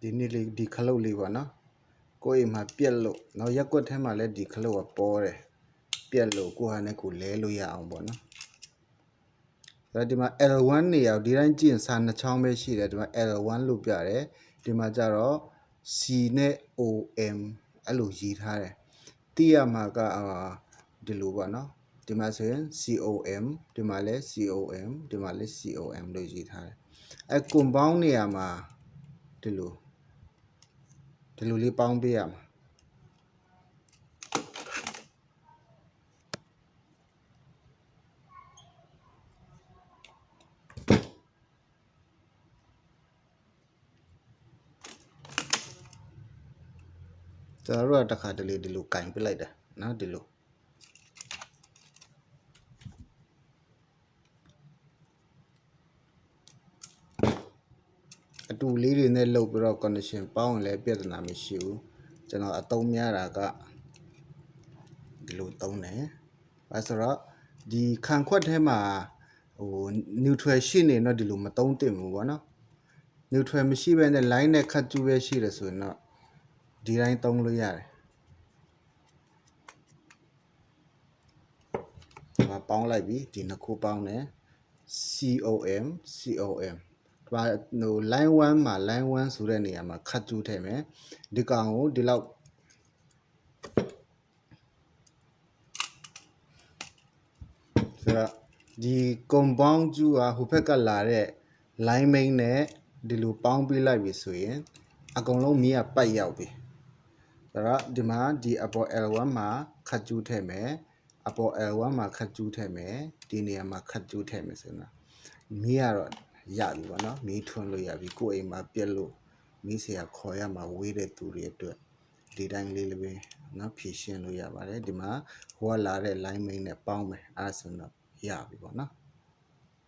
ဒီနေ့လေးဒီခလုတ်လေးပေါ့နော်ကိုယ့်အိမ်မှာပြက်လို့နောက်ရက်ကွက်ထဲမှာလည်းဒီခလုတ်ကပေါ်တယ်ပြက်လို့ကိုယ့်ဟာနဲ့ကိုယ်လဲလို့ရအောင်ပေါ့နော်ဒါဒီမှာ L1 နေရာဒီတိုင်းကြည့်ရင်စာနှစ်ချောင်းပဲရှိတယ်ဒီမှာ L1 လို့ပြတယ်ဒီမှာကျတော့ C နဲ့ OM အဲ့လိုရေးထားတယ်တိရမှာကအာဒီလိုပေါ့နော်ဒီမှာဆိုရင် COM ဒီမှာလည်း COM ဒီမှာလည်း COM လို့ရေးထားတယ်အဲ compound နေရာမှာဒီလို ဒီလိုလေးပေါင်းပေးရမှာကျွန်တော်တို့ကတစ်ခါတလေဒီလိုကင်ပစ်လိုက်တယ်နော်ဒီလို တူလေးတွေနဲ့လုပ်ပြီးတော့ condition ပေါင်းရင်လည်းပြဿနာမရှိဘူးကျွန်တော်အသုံးများတာကဒီလိုသုံးတယ်အဲဆိုတော့ဒီခံခွက်ထဲမှာဟို neutral ရှိနေတော့ဒီလိုမသုံးသင့်ဘူးပေါ့နော် neutral မရှိဘဲနဲ့ line နဲ့ခတ်ကျူးပဲရှိတယ်ဆိုရင်တော့ဒီတိုင်းသုံးလို့ရတယ်ဒီမှာပေါင်းလိုက်ပြီဒီနှစ်ခုပေါင်းတယ် COM COM ဒီမှာဟို line 1မှာ line 1ဆိုတဲ့နေရာမှာခတ်ကျူးထည့်မယ်ဒီကောင်ကိုဒီလောက်ဆိုတော့ဒီ compound ကျူးကဟိုဘက်ကလာတဲ့ line main နဲ့ဒီလိုပေါင်းပေးလိုက်ပြီဆိုရင်အကုန်လုံးမီးကပတ်ရောက်ပြီဆိုတော့ဒီမှာဒီအပေါ် L1 မှာခတ်ကျူးထည့်မယ်အပေါ် L1 မှာခတ်ကျူးထည့်မယ်ဒီနေရာမှာခတ်ကျူးထည့်မယ်ဆိုတော့မီးကတော့ ရပြီပေါ့နော်မီးထွန်းလို့ရပြီကိုယ်အိမ်မှာပြက်လို့မီးဆရာခေါ်ရမှာဝေးတဲ့သူတွေအတွက်ဒီတိုင်းလေးလေးပဲနော်ဖြည့်ရှင်းလို့ရပါတယ်ဒီမှာဟိုကလာတဲ့ line main နဲ့ပေါင်းမယ်အဲဆိုတော့ရပြီပေါ့နော်